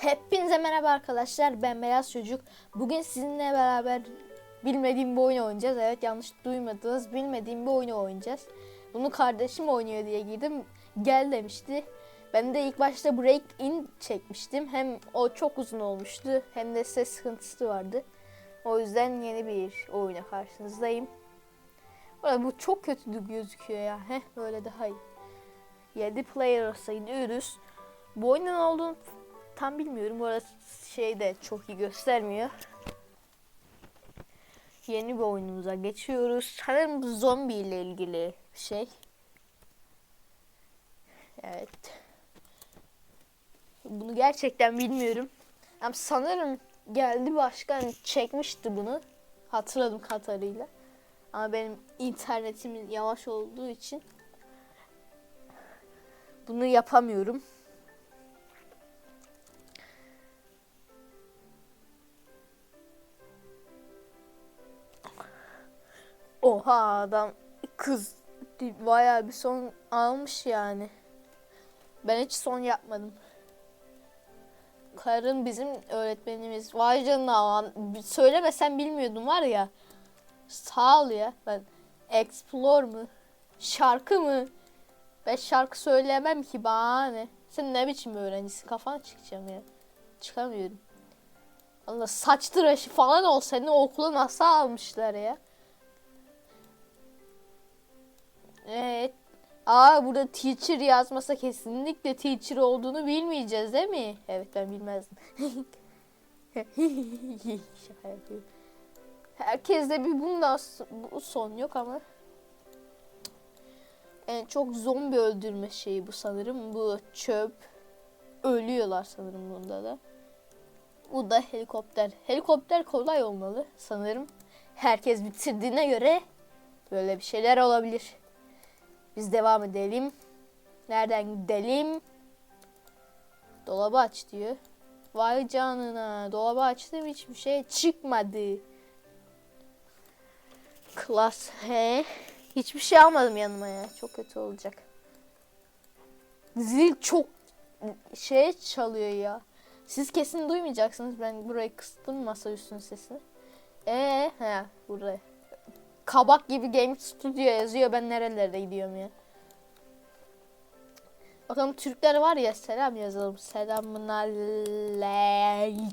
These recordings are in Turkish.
Hepinize merhaba arkadaşlar. Ben Beyaz Çocuk. Bugün sizinle beraber bilmediğim bir oyunu oynayacağız. Evet yanlış duymadınız. Bilmediğim bir oyunu oynayacağız. Bunu kardeşim oynuyor diye girdim. Gel demişti. Ben de ilk başta Break In çekmiştim. Hem o çok uzun olmuştu hem de ses sıkıntısı vardı. O yüzden yeni bir oyuna karşınızdayım. Bu çok kötü gözüküyor ya. Heh böyle daha iyi. 7 player sayılıyoruz. Bu oyunun olduğunu tam bilmiyorum. Bu arada şey de çok iyi göstermiyor. Yeni bir oyunumuza geçiyoruz. Sanırım zombi ile ilgili şey. Evet. Bunu gerçekten bilmiyorum. Ama sanırım geldi başkan çekmişti bunu. Hatırladım kadarıyla. Ama benim internetimin yavaş olduğu için bunu yapamıyorum. Oha adam kız bayağı bir son almış yani. Ben hiç son yapmadım. Karın bizim öğretmenimiz. Vay canına söylemesen bilmiyordum var ya. Sağ ol ya. Ben explore mı? Şarkı mı? Ben şarkı söyleyemem ki bana ne? Sen ne biçim öğrencisin? Kafana çıkacağım ya. Çıkamıyorum. Allah saç tıraşı falan ol seni okula nasıl almışlar ya? Evet. Aa burada teacher yazmasa kesinlikle teacher olduğunu bilmeyeceğiz değil mi? Evet ben bilmezdim. Şaka yapıyorum. Herkeste bir bundan bu son yok ama. En çok zombi öldürme şeyi bu sanırım. Bu çöp. Ölüyorlar sanırım bunda da. Bu da helikopter. Helikopter kolay olmalı sanırım. Herkes bitirdiğine göre böyle bir şeyler olabilir. Biz devam edelim. Nereden gidelim? Dolabı aç diyor. Vay canına. Dolabı açtım hiçbir şey çıkmadı. Klas he. Hiçbir şey almadım yanıma ya. Çok kötü olacak. Zil çok şey çalıyor ya. Siz kesin duymayacaksınız. Ben burayı kıstım masa üstünün sesini. Ee, he buraya. Kabak gibi Game Studio yazıyor. Ben nerelerde gidiyorum ya. Bakalım Türkler var ya selam yazalım. Selamun aleyküm.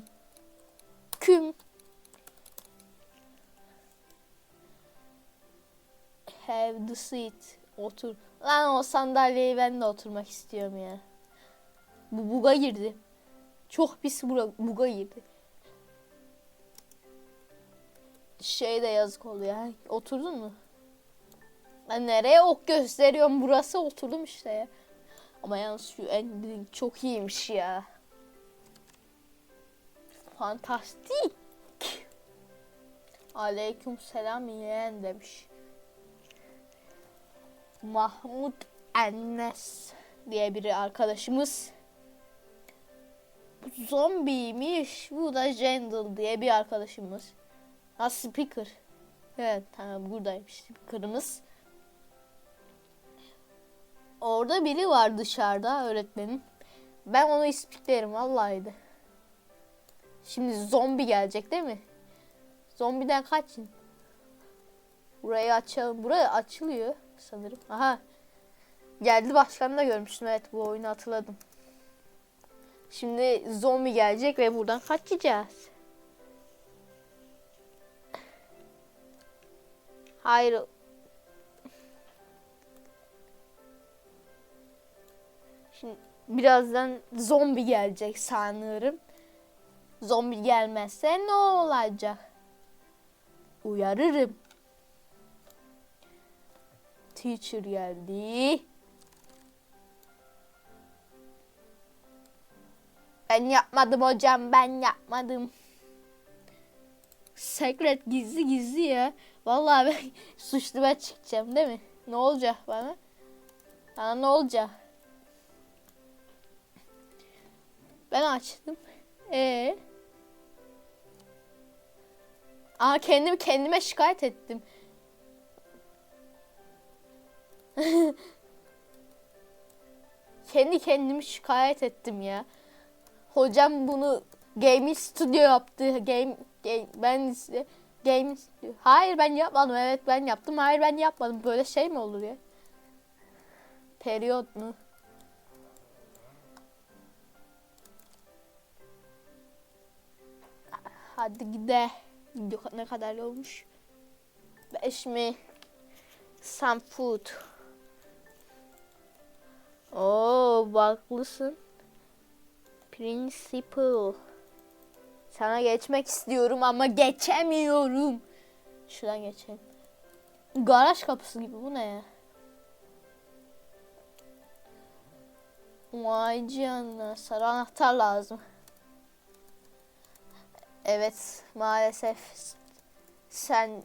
Have the seat. Otur. Lan o sandalyeye ben de oturmak istiyorum ya. Bu buga girdi. Çok pis buga girdi. Şey de yazık oldu ya. Oturdun mu? Ben nereye ok gösteriyorum? Burası oturdum işte. Ama yalnız şu ending çok iyiymiş ya. Fantastik. Aleyküm selam yeğen demiş. Mahmut Ennes diye biri arkadaşımız. Bu zombiymiş. Bu da Jendal diye bir arkadaşımız. Ha speaker. Evet tamam buradaymış speaker'ımız. Orada biri var dışarıda öğretmenim. Ben onu ispiklerim vallahi de. Şimdi zombi gelecek değil mi? Zombiden kaçın. Burayı açalım. Buraya açılıyor sanırım. Aha. Geldi başkanı da görmüştüm. Evet bu oyunu hatırladım. Şimdi zombi gelecek ve buradan kaçacağız. Hayır. Şimdi birazdan zombi gelecek sanırım. Zombi gelmezse ne olacak? Uyarırım. Teacher geldi. Ben yapmadım hocam ben yapmadım. Secret gizli gizli ya. Vallahi ben suçlu ben çıkacağım değil mi? Ne olacak bana? Bana ne olacak? Ben açtım. Ee? Aa kendimi kendime şikayet ettim. Kendi kendimi şikayet ettim ya. hocam bunu gaming studio yaptı. Game, game ben size studio. Hayır ben yapmadım. Evet ben yaptım. Hayır ben yapmadım. Böyle şey mi olur ya? Periyot mu? Hadi gide. Ne kadar olmuş? 5 mi? Some food. Oo baklısın. Principal. Sana geçmek istiyorum ama geçemiyorum. Şuradan geçelim. Garaj kapısı gibi bu ne ya? Vay canına sarı anahtar lazım. Evet maalesef sen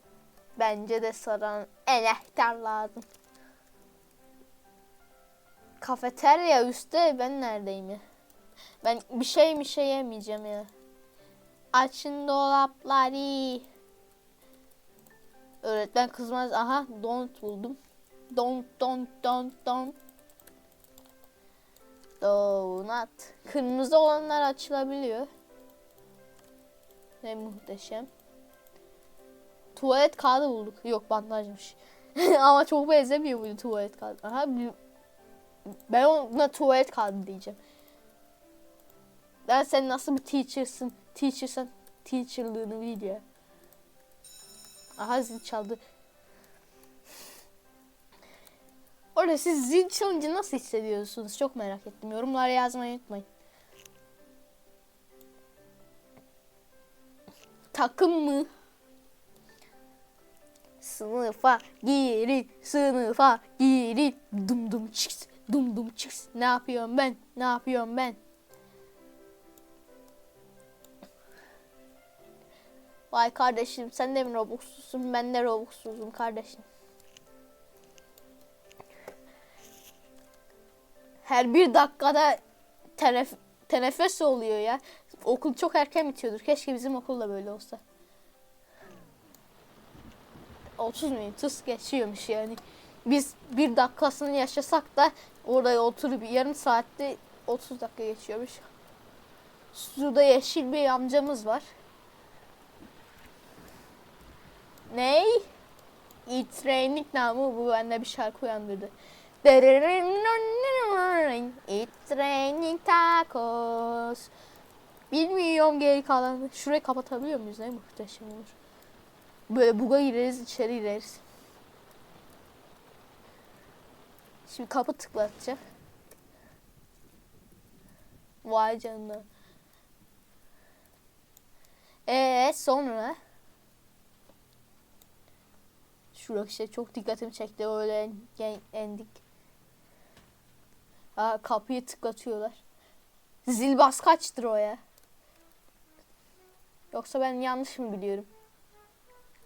bence de sarı anahtar lazım. Kafeterya üstte ben neredeyim ya? Ben bir şey bir şey yemeyeceğim ya. Açın dolapları. Öğretmen kızmaz. Aha don't buldum. Don't don't don't don't. Donut. Kırmızı olanlar açılabiliyor. Ne muhteşem. Tuvalet kağıdı bulduk. Yok bandajmış. Ama çok benzemiyor bu tuvalet kağıdı. Aha ben ona tuvalet kağıdı diyeceğim. Ben sen nasıl bir teacher'sın? Teacher'san teacher'lığını bil ya. Aha zil çaldı. Orada siz zil çalınca nasıl hissediyorsunuz? Çok merak ettim. Yorumlara yazmayı unutmayın. Takım mı? Sınıfa girin, sınıfa girin. Dum dum çıks, dum dum çıks. Ne yapıyorum ben? Ne yapıyorum ben? Vay kardeşim sen de mi Robux'lusun? Ben de Robux'luyum kardeşim. Her bir dakikada tenef teneffüs oluyor ya. Okul çok erken bitiyordur. Keşke bizim okul da böyle olsa. 30 minut geçiyormuş yani. Biz bir dakikasını yaşasak da oraya oturup yarım saatte 30 dakika geçiyormuş. Şurada yeşil bir amcamız var. Training namı bu bende bir şarkı uyandırdı. Training Tacos. Bilmiyorum geri kalanı. Şurayı kapatabiliyor muyuz? Ne muhteşem olur. Böyle buga gireriz içeri gireriz. Şimdi kapı tıklatacak. Vay canına. Ee sonra Şurada işte çok dikkatimi çekti öyle en, endik. Aa, kapıyı tıklatıyorlar. Zil bas kaçtır o ya? Yoksa ben yanlış mı biliyorum?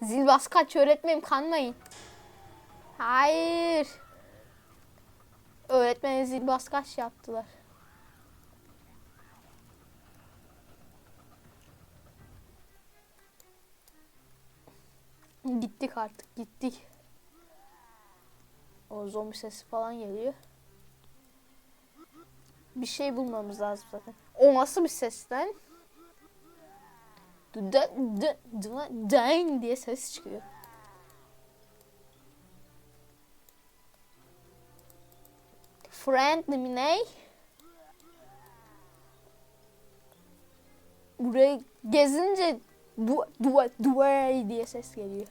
Zil bas kaç öğretmenim kanmayın. Hayır. Öğretmene zil bas kaç yaptılar. Gittik artık gittik. O zombi sesi falan geliyor. Bir şey bulmamız lazım zaten. O nasıl bir ses lan? Dang diye ses çıkıyor. Friendly mi ne? Burayı gezince du du du diye ses geliyor.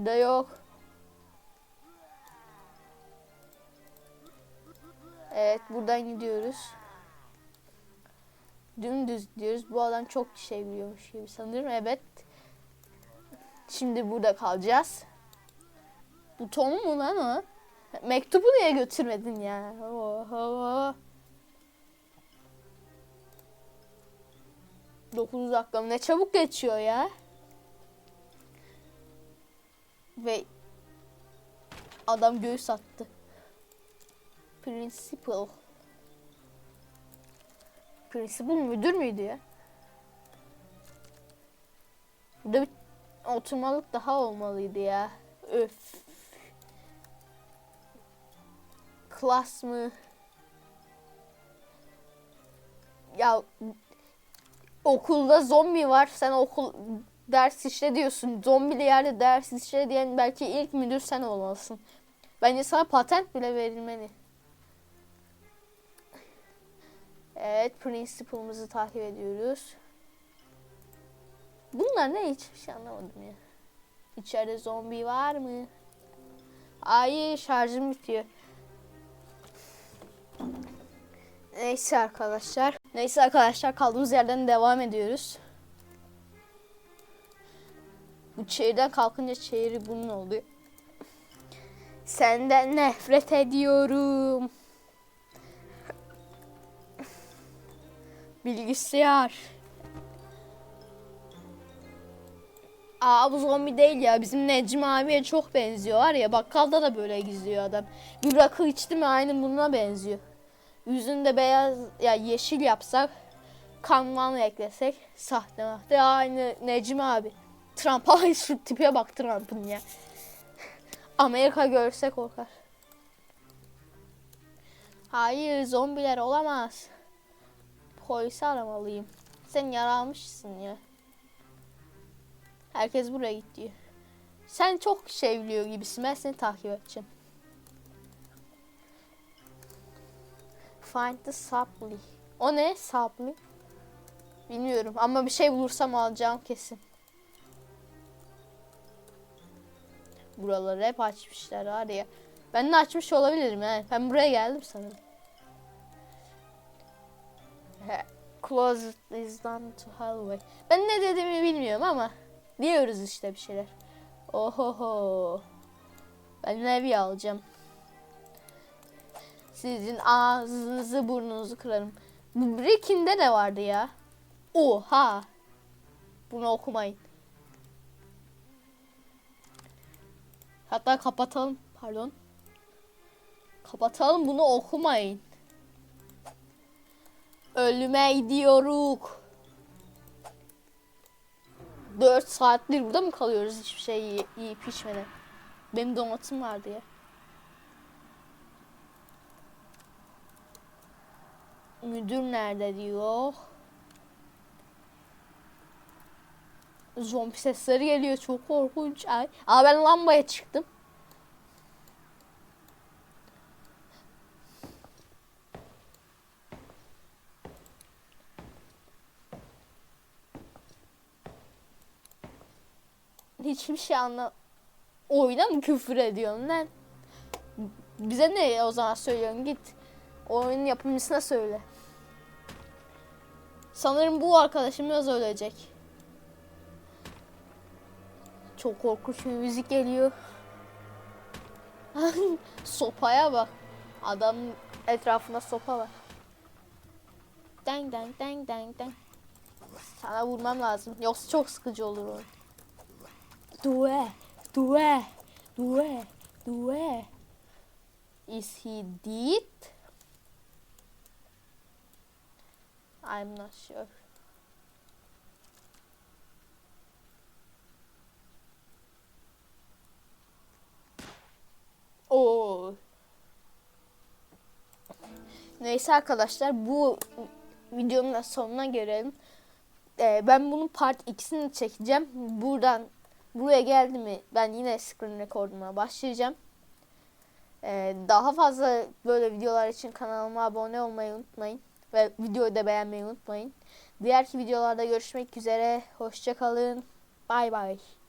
Burada yok. Evet buradan gidiyoruz. Dümdüz gidiyoruz. Bu adam çok şey biliyormuş gibi sanırım. Evet. Şimdi burada kalacağız. Buton mu lan o? Mektubu niye götürmedin ya? Oho. 9 dakika ne çabuk geçiyor ya. Ve adam göğüs attı. Principal. Principal müdür müydü ya? Burada bir Oturmalık daha olmalıydı ya. Öf. Klas mı? Ya okulda zombi var. Sen okul ders işle diyorsun. Zombili yerde ders işle diyen belki ilk müdür sen olmalısın. Bence sana patent bile verilmeli. Evet, principal'ımızı takip ediyoruz. Bunlar ne hiçbir şey anlamadım ya. İçeride zombi var mı? Ay şarjım bitiyor. Neyse arkadaşlar. Neyse arkadaşlar kaldığımız yerden devam ediyoruz. Çayırdan kalkınca çayırı bunun oluyor. Senden nefret ediyorum. Bilgisayar. Aa bu zombi değil ya. Bizim Necmi abiye çok benziyor var ya. Bakkalda da böyle gizliyor adam. Bir rakı içti mi aynı buna benziyor. Yüzünde beyaz ya yeşil yapsak kanman eklesek sahte mahte aynı Necmi abi. Trump ay şu tipe bak Trump'ın ya. Amerika görse korkar. Hayır zombiler olamaz. Polisi aramalıyım. Sen yaramışsın ya. Herkes buraya gitti. Sen çok şey biliyor gibisin. Ben seni takip edeceğim. Find the supply. O ne? Supply. Bilmiyorum ama bir şey bulursam alacağım kesin. Buraları hep açmışlar var ya. Ben de açmış olabilirim he. Ben buraya geldim sanırım. He, Closet is done to hallway. Ben ne dediğimi bilmiyorum ama diyoruz işte bir şeyler. Ohoho. Ben Levi alacağım. Sizin ağzınızı burnunuzu kırarım. Bu Breaking'de de vardı ya. Oha. Bunu okumayın. Hatta kapatalım. Pardon. Kapatalım bunu okumayın. Ölüme gidiyoruz. 4 saattir burada mı kalıyoruz hiçbir şey yiyip, içmeden? Benim donatım vardı ya. Müdür nerede diyor. Zombi sesleri geliyor çok korkunç. Ay. Aa ben lambaya çıktım. Hiçbir şey anla... Oyuna mı küfür ediyorsun lan? Bize ne o zaman söylüyorsun git. Oyunun yapımcısına söyle. Sanırım bu arkadaşımız ölecek. Çok korkunç bir müzik geliyor. Sopaya bak. Adam etrafında sopa var. Dang dang dang dang dang. Sana vurmam lazım. Yoksa çok sıkıcı olur o. Due, due, due, due. Is he dead? I'm not sure. Oo. Neyse arkadaşlar bu videonun da sonuna gelelim. Ee, ben bunun part 2'sini çekeceğim. Buradan buraya geldi mi ben yine screen record'uma başlayacağım. Ee, daha fazla böyle videolar için kanalıma abone olmayı unutmayın. Ve videoyu da beğenmeyi unutmayın. Diğerki videolarda görüşmek üzere. Hoşçakalın. Bay bay.